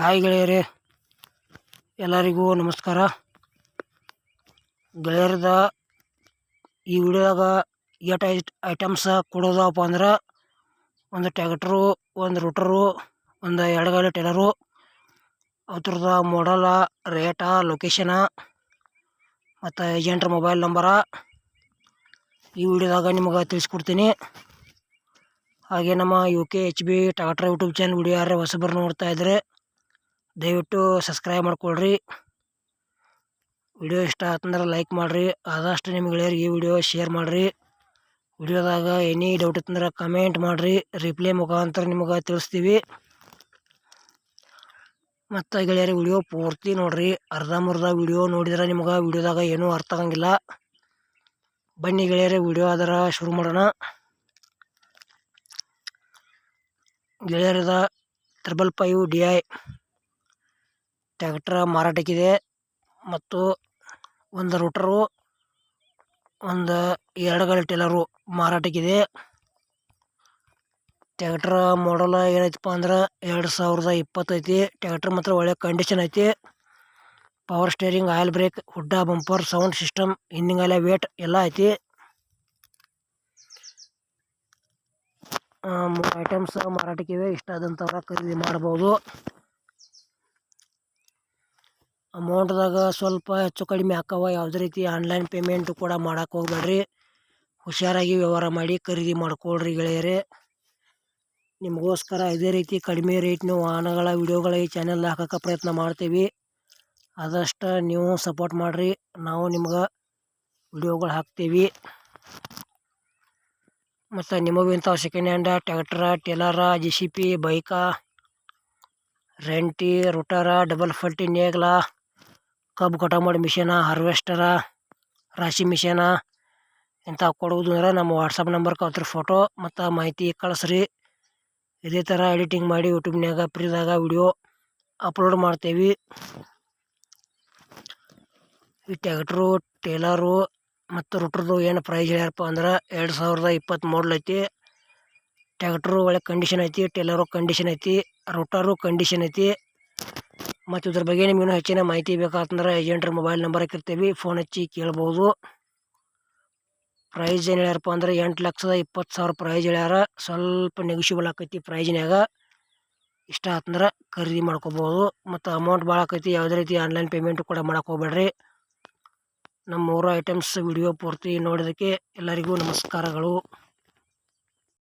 Hi ಗೆಳೆಯರೇ, ಎಲ್ಲರಿಗೂ ನಮಸ್ಕಾರ. ಗೆಳೆಯರದ ಈ ವಿಡಿಯೋದಾಗ ಏಟ್ ಐ ಐಟಮ್ಸ ಕೊಡೋದಪ್ಪ ಅಂದ್ರೆ ಒಂದು ಟ್ಯಾಕ್ಟ್ರು ಒಂದು ರೂಟರು ಒಂದು ಎಡಗಾಲಿ ಟೆಲರು ಅದ್ರದ ಮಾಡಲ ರೇಟ ಲೊಕೇಶನ ಮತ್ತು ಏಜೆಂಟ್ರ ಮೊಬೈಲ್ ನಂಬರ ಈ ವಿಡಿಯೋದಾಗ ನಿಮಗೆ ತಿಳಿಸ್ಕೊಡ್ತೀನಿ. ಹಾಗೆ ನಮ್ಮ U K H B tractor YouTube channel video ಯಾರು ಹೊಸಬರು ನೋಡ್ತಾ ಇದ್ದರೆ ದಯವಿಟ್ಟು ಸಬ್ಸ್ಕ್ರೈಬ್ ಮಾಡ್ಕೊಳ್ರಿ. ವಿಡಿಯೋ ಇಷ್ಟ ಆತಂದ್ರೆ ಲೈಕ್ ಮಾಡಿರಿ. ಆದಷ್ಟು ನಿಮ್ಮ ಗೆಳೆಯರಿಗೆ ಈ ವಿಡಿಯೋ ಶೇರ್ ಮಾಡಿರಿ. ವಿಡಿಯೋದಾಗ ಎನಿ ಡೌಟ್ ಇತ್ತಂದ್ರೆ ಕಮೆಂಟ್ ಮಾಡಿರಿ. ರಿಪ್ಲೈ ಮುಖಾಂತರ ನಿಮಗೆ ತಿಳಿಸ್ತೀವಿ. ಮತ್ತು ಗೆಳೆಯರಿ, ವಿಡಿಯೋ ಪೂರ್ತಿ ನೋಡಿರಿ. ಅರ್ಧಂಬರ್ಧ ವಿಡಿಯೋ ನೋಡಿದ್ರೆ ನಿಮಗೆ ವಿಡಿಯೋದಾಗ ಏನೂ ಅರ್ಥ ಆಗಂಗಿಲ್ಲ. ಬನ್ನಿ ಗೆಳೆಯರಿ, ವಿಡಿಯೋ ಅದರ ಶುರು ಮಾಡೋಣ. ಗೆಳೆಯರದ triple five D I. Tractor ಮಾರಾಟಕ್ಕಿದೆ. ಮತ್ತು ಒಂದು ರೂಟರು, ಒಂದು ಎರಡು ಗಾಲಿ ಟೇಲರು ಮಾರಾಟಕ್ಕಿದೆ. ಟ್ಯಾಕ್ಟ್ರ ಮಾಡಲ್ ಏನೈತಪ್ಪ ಅಂದ್ರೆ ಎರಡು ಸಾವಿರದ ಇಪ್ಪತ್ತೈತಿ ಟ್ಯಾಕ್ಟ್ರ್ ಮಾತ್ರ ಒಳ್ಳೆ ಕಂಡೀಷನ್ ಐತಿ. Power steering oil brake hood bumper sound system ಹಿಂದಿಂಗಲ್ಲ weight ಎಲ್ಲ ಐತಿ. ಐಟಮ್ಸ್ ಮಾರಾಟಕ್ಕಿವೆ. ಇಷ್ಟ ಆದಂಥವ್ರ ಖರೀದಿ ಮಾಡ್ಬೋದು. ಅಮೌಂಟ್ದಾಗ ಸ್ವಲ್ಪ ಹೆಚ್ಚು ಕಡಿಮೆ ಆಕ್ಕವ ಯಾವುದೇ ರೀತಿ ಆನ್ಲೈನ್ ಪೇಮೆಂಟು ಕೂಡ ಮಾಡಕ್ಕೆ ಹೋಗಬೇಡ್ರಿ. ಹುಷಾರಾಗಿ ವ್ಯವಹಾರ ಮಾಡಿ ಖರೀದಿ ಮಾಡ್ಕೊಳ್ರಿ ಗೆಳೆಯರೇ. ನಿಮಗೋಸ್ಕರ ಇದೇ ರೀತಿ ಕಡಿಮೆ ರೇಟ್ನ ವಾಹನಗಳ ವಿಡಿಯೋಗಳ ಈ ಚಾನೆಲ್ ಹಾಕೋಕೆ ಪ್ರಯತ್ನ ಮಾಡ್ತೀವಿ. ಆದಷ್ಟು ನೀವು ಸಪೋರ್ಟ್ ಮಾಡಿರಿ. ನಾವು ನಿಮ್ಗೆ ವಿಡಿಯೋಗಳು ಹಾಕ್ತೀವಿ. ಮತ್ತು ನಿಮಗೂ ಇಂಥ second hand tractor trailer G C P bike ರೆಂಟಿ ರುಟರ ಡಬಲ್ ಫಲ್ಟಿ ನೇಗ್ಲ ಕಬ್ಬು ಕಟಾವು ಮಾಡೋ ಮಿಷಿನ, ಹಾರ್ವೆಸ್ಟರ, ರಾಶಿ ಮಿಷಿನ ಇಂಥ ಕೊಡುವುದು ಅಂದ್ರೆ ನಮ್ಮ ವಾಟ್ಸಪ್ ನಂಬರ್ಗೆ ಅದ್ರ ಫೋಟೋ ಮತ್ತು ಮಾಹಿತಿ ಕಳಿಸ್ರಿ. ಇದೇ ಥರ ಎಡಿಟಿಂಗ್ ಮಾಡಿ ಯೂಟ್ಯೂಬ್ನಾಗ ಫ್ರೀದಾಗ ವಿಡಿಯೋ ಅಪ್ಲೋಡ್ ಮಾಡ್ತೇವೆ. ಈ ಟ್ಯಾಕ್ಟ್ರು, ಟೇಲರು ಮತ್ತು ರುಟ್ರದ್ದು ಏನು ಪ್ರೈಸ್ ಹೇಳ್ಯಾರಪ್ಪ ಅಂದ್ರೆ ಎರಡು ಸಾವಿರದ ಇಪ್ಪತ್ತು ಮಾಡಲ್ ಐತಿ. ಟ್ಯಾಕ್ಟ್ರು ಒಳ್ಳೆ ಕಂಡೀಷನ್ ಐತಿ, ಟೇಲರು ಕಂಡೀಷನ್ ಐತಿ ರುಟರು ಕಂಡೀಷನ್ ಐತಿ. ಮತ್ತು ಇದ್ರ ಬಗ್ಗೆ ನಿಮಗೆ ಹೆಚ್ಚಿನ ಮಾಹಿತಿ ಬೇಕಾತಂದ್ರೆ ಏಜೆಂಟ್ರ ಮೊಬೈಲ್ ನಂಬರ್ ಹಾಕಿರ್ತೀವಿ. ಫೋನ್ ಹಚ್ಚಿ ಕೇಳ್ಬೋದು. ಪ್ರೈಸ್ ಏನು ಹೇಳ್ಯಾರಪ್ಪ ಅಂದ್ರೆ ಎಂಟು ಲಕ್ಷದ ಇಪ್ಪತ್ತು ಸಾವಿರ ಪ್ರೈಸ್ ಹೇಳ್ಯಾರ. ಸ್ವಲ್ಪ ನೆಗೋಷಿಯಬಲ್ ಆಕೈತಿ ಪ್ರೈಜ್ನ್ಯಾಗ ಇಷ್ಟ ಆತಂದ್ರೆ ಖರೀದಿ ಮಾಡ್ಕೋಬೋದು. ಮತ್ತು ಅಮೌಂಟ್ ಭಾಳ ಆಕೈತಿ. ಯಾವುದೇ ರೀತಿ ಆನ್ಲೈನ್ ಪೇಮೆಂಟು ಕೂಡ ಮಾಡಕ್ಕೆ ಹೋಗ್ಬೇಡ್ರಿ. ನಮ್ಮ ಮೂರು ಐಟಮ್ಸ್ ವಿಡಿಯೋ ಪೂರ್ತಿ ನೋಡೋದಕ್ಕೆ ಎಲ್ಲರಿಗೂ ನಮಸ್ಕಾರಗಳು.